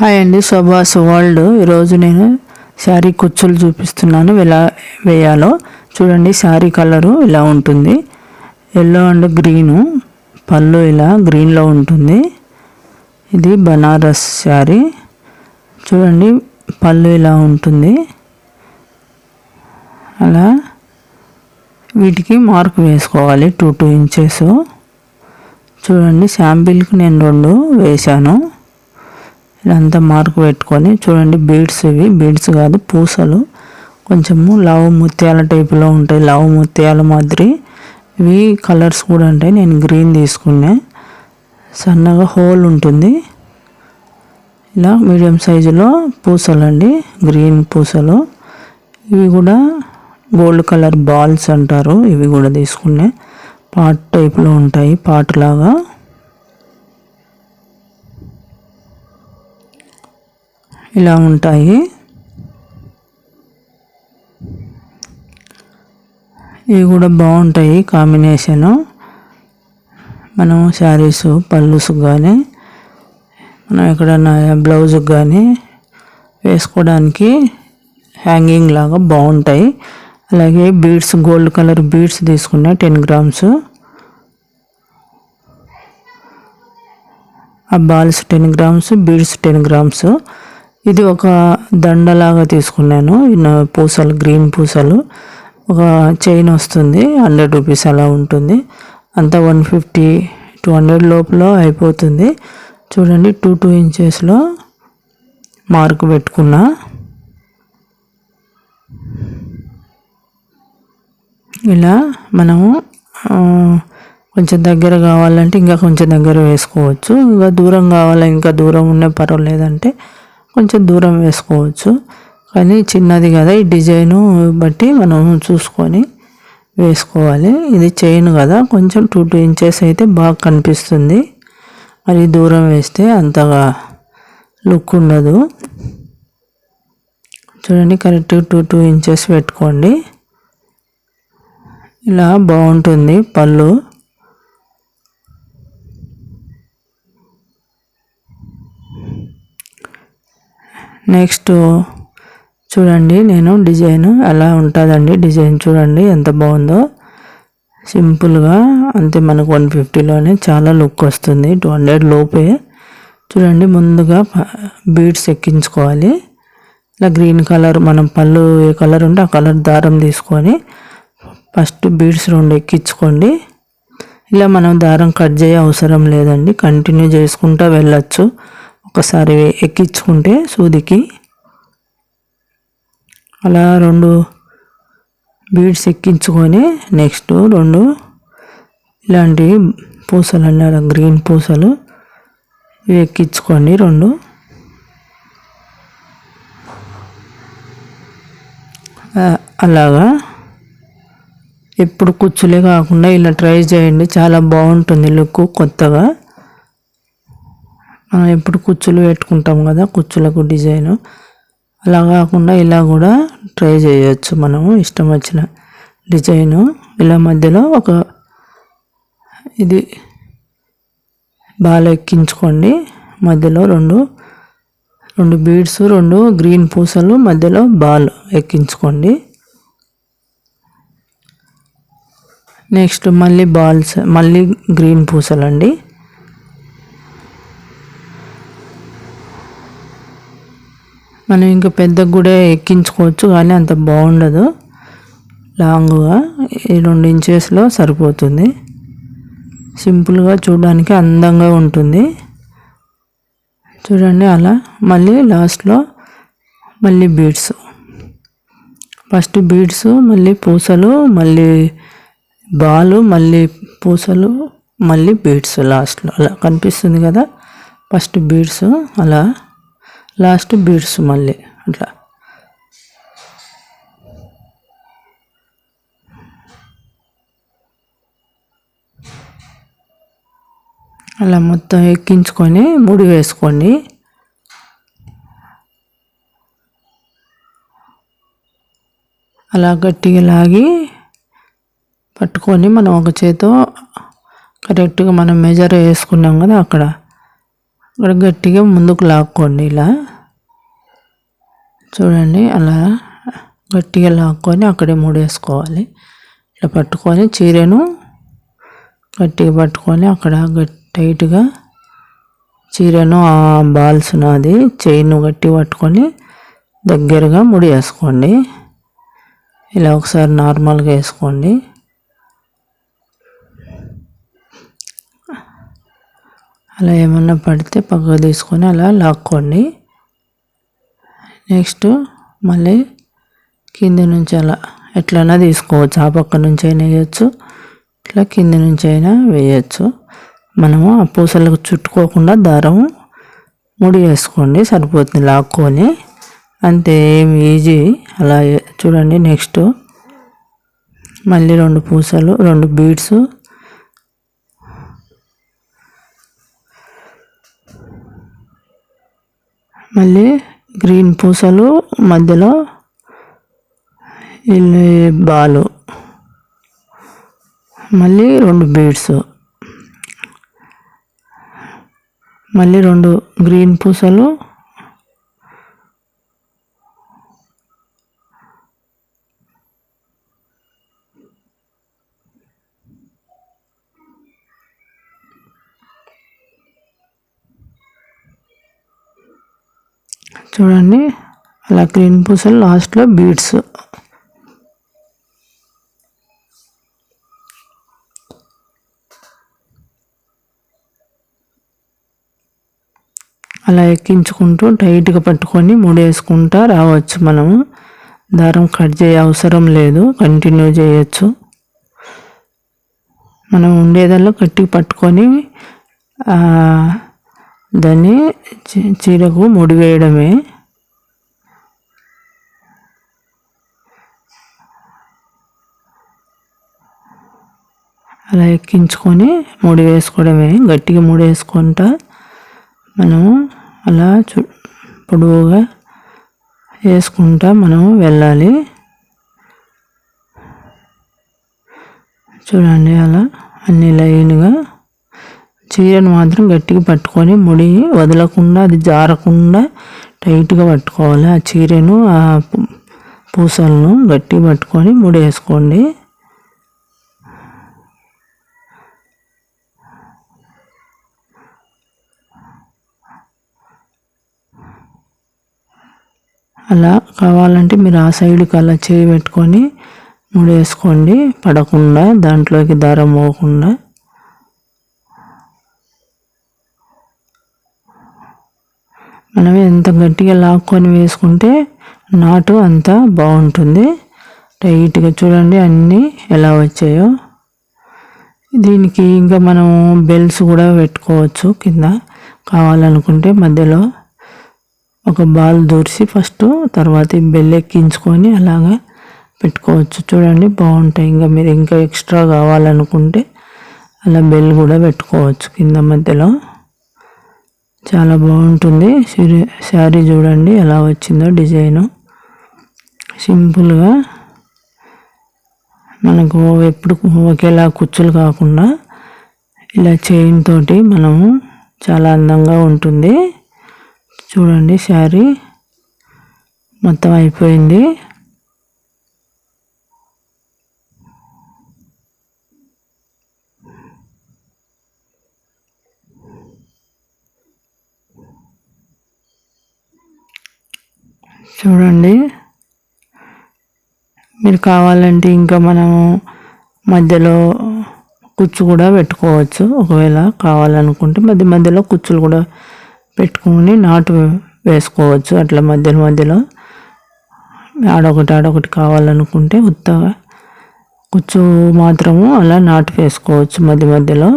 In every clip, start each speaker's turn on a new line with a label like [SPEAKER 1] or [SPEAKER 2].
[SPEAKER 1] Hi అండి Subhash world. ఈరోజు నేను శారీ కుచ్చులు చూపిస్తున్నాను. ఎలా వేయాలో చూడండి శారీ కలరు ఇలా ఉంటుంది. ఎల్లో అండ్ గ్రీను పళ్ళు ఇలా గ్రీన్లో ఉంటుంది. ఇది బనారస్ శారీ. చూడండి పళ్ళు ఇలా ఉంటుంది. అలా వీటికి మార్క్ వేసుకోవాలి టూ టూ ఇంచెస్. చూడండి శాంపిల్కి నేను రెండు వేశాను. ఇదంతా మార్క్ పెట్టుకొని చూడండి బీడ్స్ ఇవి. బీడ్స్ కాదు పూసలు. కొంచెము లావు ముత్యాల టైపులో ఉంటాయి లావు ముత్యాల మాదిరి. ఇవి కలర్స్ కూడా ఉంటాయి నేను గ్రీన్ తీసుకున్నా. సన్నగా హోల్ ఉంటుంది. ఇలా మీడియం సైజులో పూసలు అండి గ్రీన్ పూసలు. ఇవి కూడా గోల్డ్ కలర్ బాల్స్ అంటారు ఇవి కూడా తీసుకునే పాట్ టైప్లో ఉంటాయి పాట్ లాగా. ఇలా ఉంటాయి. ఇవి కూడా బాగుంటాయి కాంబినేషను. మనం శారీస్ పళ్ళుస్ కానీ మనం ఎక్కడన్నా బ్లౌజ్కి కానీ వేసుకోవడానికి హ్యాంగింగ్ లాగా బాగుంటాయి. అలాగే బీడ్స్ గోల్డ్ కలర్ బీడ్స్ తీసుకున్నా టెన్ గ్రామ్స్. ఆ balls ten grams beads ten grams. ఇది ఒక దండలాగా తీసుకున్నాను. పూసలు గ్రీన్ పూసలు. ఒక చైన్ వస్తుంది హండ్రెడ్ రూపీస్ అలా ఉంటుంది. అంతా వన్ ఫిఫ్టీ టూ హండ్రెడ్ లోపల అయిపోతుంది. చూడండి టూ టూ ఇంచెస్లో మార్క్ పెట్టుకున్నా. ఇలా మనము కొంచెం దగ్గర కావాలంటే ఇంకా కొంచెం దగ్గర వేసుకోవచ్చు. ఇంకా దూరం కావాలి ఇంకా దూరం ఉన్న పర్వాలేదంటే కొంచెం దూరం వేసుకోవచ్చు. కానీ చిన్నది కదా ఈ డిజైను బట్టి మనం చూసుకొని వేసుకోవాలి. ఇది చైన్ కదా కొంచెం టూ టూ ఇంచెస్ అయితే బాగా కనిపిస్తుంది. మరి దూరం వేస్తే అంతగా లుక్ ఉండదు. చూడండి కరెక్ట్ టూ టూ ఇంచెస్ పెట్టుకోండి. ఇలా బాగుంటుంది పళ్ళు. నెక్స్ట్ చూడండి నేను డిజైన్ ఎలా ఉంటుందండి? డిజైన్ చూడండి ఎంత బాగుందో. సింపుల్గా అంతే మనకు వన్ ఫిఫ్టీలోనే చాలా లుక్ వస్తుంది. టూ హండ్రెడ్ లోపే. చూడండి ముందుగా బీడ్స్ ఎక్కించుకోవాలి. ఇలా గ్రీన్ కలర్ మనం పళ్ళు ఏ కలర్ ఉంటే ఆ కలర్ దారం తీసుకొని ఫస్ట్ బీడ్స్ రెండు ఎక్కించుకోండి. ఇలా మనం దారం కట్ చేయ అవసరం లేదండి. కంటిన్యూ చేసుకుంటూ వెళ్ళచ్చు. ఒకసారి ఎక్కించుకుంటే సూదికి. అలా రెండు బీడ్స్ ఎక్కించుకొని నెక్స్ట్ రెండు ఇలాంటి పూసలు అన్నారు గ్రీన్ పూసలు ఇవి ఎక్కించుకోండి రెండు. అలాగా. ఎప్పుడు కుచ్చులే కాకుండా ఇలా ట్రై చేయండి. చాలా బాగుంటుంది లుక్ కొత్తగా. ఎప్పుడు కుచ్చులు పెట్టుకుంటాం కదా కుచ్చులకు డిజైన్. అలా కాకుండా ఇలా కూడా ట్రై చేయొచ్చు మనము ఇష్టం వచ్చిన డిజైను. ఇలా మధ్యలో ఒక ఇది బాల్ ఎక్కించుకోండి. మధ్యలో రెండు రెండు బీడ్స్ రెండు గ్రీన్ పూసలు మధ్యలో బాల్ ఎక్కించుకోండి. నెక్స్ట్ మళ్ళీ బాల్స్ మళ్ళీ గ్రీన్ పూసలు మనం ఇంకా పెద్ద కూడా ఎక్కించుకోవచ్చు కానీ అంత బాగుండదు. లాంగ్గా ఈ రెండు ఇంచెస్లో సరిపోతుంది. సింపుల్గా చూడడానికి అందంగా ఉంటుంది. చూడండి అలా మళ్ళీ లాస్ట్లో మళ్ళీ బీడ్స్ ఫస్ట్ బీడ్స్ మళ్ళీ పూసలు మళ్ళీ బాలు మళ్ళీ పూసలు మళ్ళీ బీడ్స్ లాస్ట్లో అలా కనిపిస్తుంది కదా. ఫస్ట్ బీడ్స్ అలా. లాస్ట్ బీడ్స్ మళ్ళీ అట్లా. అలా మొత్తం ఎక్కించుకొని ముడి వేసుకోండి. అలా గట్టిగా లాగి పట్టుకొని మనం ఒక చేతో కరెక్ట్గా మనం మెజర్ వేసుకున్నాం కదా అక్కడ. ఇక్కడ గట్టిగా ముందుకు లాక్కోండి ఇలా. చూడండి అలా గట్టిగా లాక్కొని అక్కడే ముడేసుకోవాలి. ఇట్లా పట్టుకొని చీరను గట్టిగా పట్టుకొని అక్కడ టైట్గా చీరను ఆ బాల్స్ నాది చైన్ గట్టి పట్టుకొని దగ్గరగా ముడి వేసుకోండి. ఇలా ఒకసారి నార్మల్గా వేసుకోండి. అలా ఏమన్నా పడితే పక్కకు తీసుకొని అలా లాక్కోండి. నెక్స్ట్ మళ్ళీ కింద నుంచి అలా ఎట్లైనా తీసుకోవచ్చు. ఆ పక్క నుంచి అయినా వేయచ్చు ఇట్లా కింద నుంచి అయినా వేయచ్చు. మనము ఆ పూసలకు చుట్టుకోకుండా దారం ముడి వేసుకోండి సరిపోతుంది లాక్కొని. అంతే ఏమి ఈజీ. అలా చూడండి నెక్స్ట్ మళ్ళీ రెండు పూసలు రెండు బీడ్స్ మళ్ళీ గ్రీన్ పూసలు మధ్యలో బాలు. మళ్ళీ రెండు బీడ్స్. మళ్ళీ రెండు గ్రీన్ పూసలు చూడండి. అలా గ్రీన్ పూసలు లాస్ట్లో బీడ్స్. అలా ఎక్కించుకుంటూ టైట్గా పట్టుకొని ముడేసుకుంటా రావచ్చు మనము. దారం కట్ చేయ అవసరం లేదు కంటిన్యూ చేయొచ్చు. మనం ఉండేదల్లా గట్టిగా పట్టుకొని దాన్ని చీరకు ముడి వేయడమే. అలా ఎక్కించుకొని ముడి వేసుకోవడమే. గట్టిగా ముడి వేసుకుంటా మనం అలా చు పొడవుగా వేసుకుంటా మనం వెళ్ళాలి. చూడండి అలా అన్ని లైన్గా చీరను మాత్రం గట్టిగా పట్టుకొని ముడి వదలకుండా అది జారకుండా టైట్గా పట్టుకోవాలి. ఆ చీరను ఆ పూసలను గట్టిగా పట్టుకొని ముడి వేసుకోండి. అలా కావాలంటే మీరు ఆ సైడ్కి అలా చేయి పెట్టుకొని ముడేసుకోండి పడకుండా దాంట్లోకి దారం పోకుండా. మనం ఎంత గట్టిగా లాక్కొని వేసుకుంటే నాటు అంత బాగుంటుంది. టైట్గా చూడండి అన్నీ ఎలా వచ్చాయో. దీనికి ఇంకా మనం బెల్స్ కూడా పెట్టుకోవచ్చు కింద. కావాలనుకుంటే మధ్యలో ఒక బాల్ దూర్చి ఫస్ట్ తర్వాత బెల్ ఎక్కించుకొని అలాగా పెట్టుకోవచ్చు. చూడండి బాగుంటాయి. ఇంకా మీరు ఇంకా ఎక్స్ట్రా కావాలనుకుంటే అలా బెల్ కూడా పెట్టుకోవచ్చు కింద మధ్యలో. చాలా బాగుంటుంది. శారీ చూడండి ఎలా వచ్చిందో డిజైను. సింపుల్గా మనకు ఎప్పుడు ఒకేలా కుచ్చులు కాకుండా ఇలా చైన్ తోటి మనము చాలా అందంగా ఉంటుంది. చూడండి శారీ. మొత్తం అయిపోయింది. చూడండి. మీరు కావాలంటే ఇంకా మనము మధ్యలో కుచ్చు కూడా పెట్టుకోవచ్చు. ఒకవేళ కావాలనుకుంటే మధ్య మధ్యలో కుచ్చులు కూడా పెట్టుకొని నాటు వేసుకోవచ్చు. అట్లా మధ్యలో మధ్యలో ఆడొకటి ఆడొకటి కావాలనుకుంటే ఉత్తగా కుచ్చు మాత్రము అలా నాటు వేసుకోవచ్చు. మధ్య మధ్యలో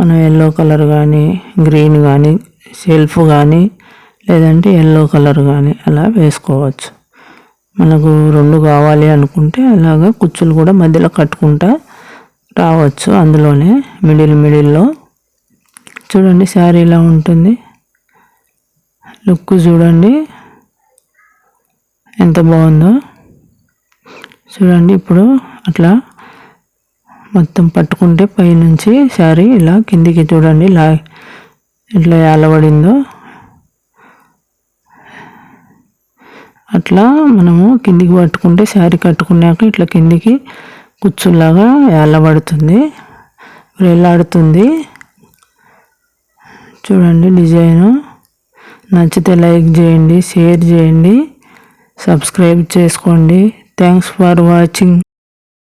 [SPEAKER 1] మనం ఎల్లో కలర్ కానీ గ్రీన్ కానీ సెల్ఫ్ కానీ లేదంటే ఎల్లో కలర్ కానీ అలా వేసుకోవచ్చు. మనకు రెండు కావాలి అనుకుంటే అలాగా కుచ్చులు కూడా మధ్యలో కట్టుకుంటా రావచ్చు. అందులోనే మిడిల్ మిడిల్లో చూడండి శారీ ఇలా ఉంటుంది. లుక్ చూడండి ఎంత బాగుందో. చూడండి ఇప్పుడు అట్లా మొత్తం పట్టుకుంటే పైనుంచి శారీ ఇలా కిందికి చూడండి లా ఇట్లా ఏలబడిందో. అట్లా మనము కిందికి పట్టుకుంటే శారీ కట్టుకున్నాక ఇట్లా కిందికి కుచ్చులాగా వేళ్ళబడుతుంది వేలాడుతుంది చూడండి డిజైను. నచ్చితే లైక్ చేయండి షేర్ చేయండి సబ్స్క్రైబ్ చేసుకోండి. Thanks for watching.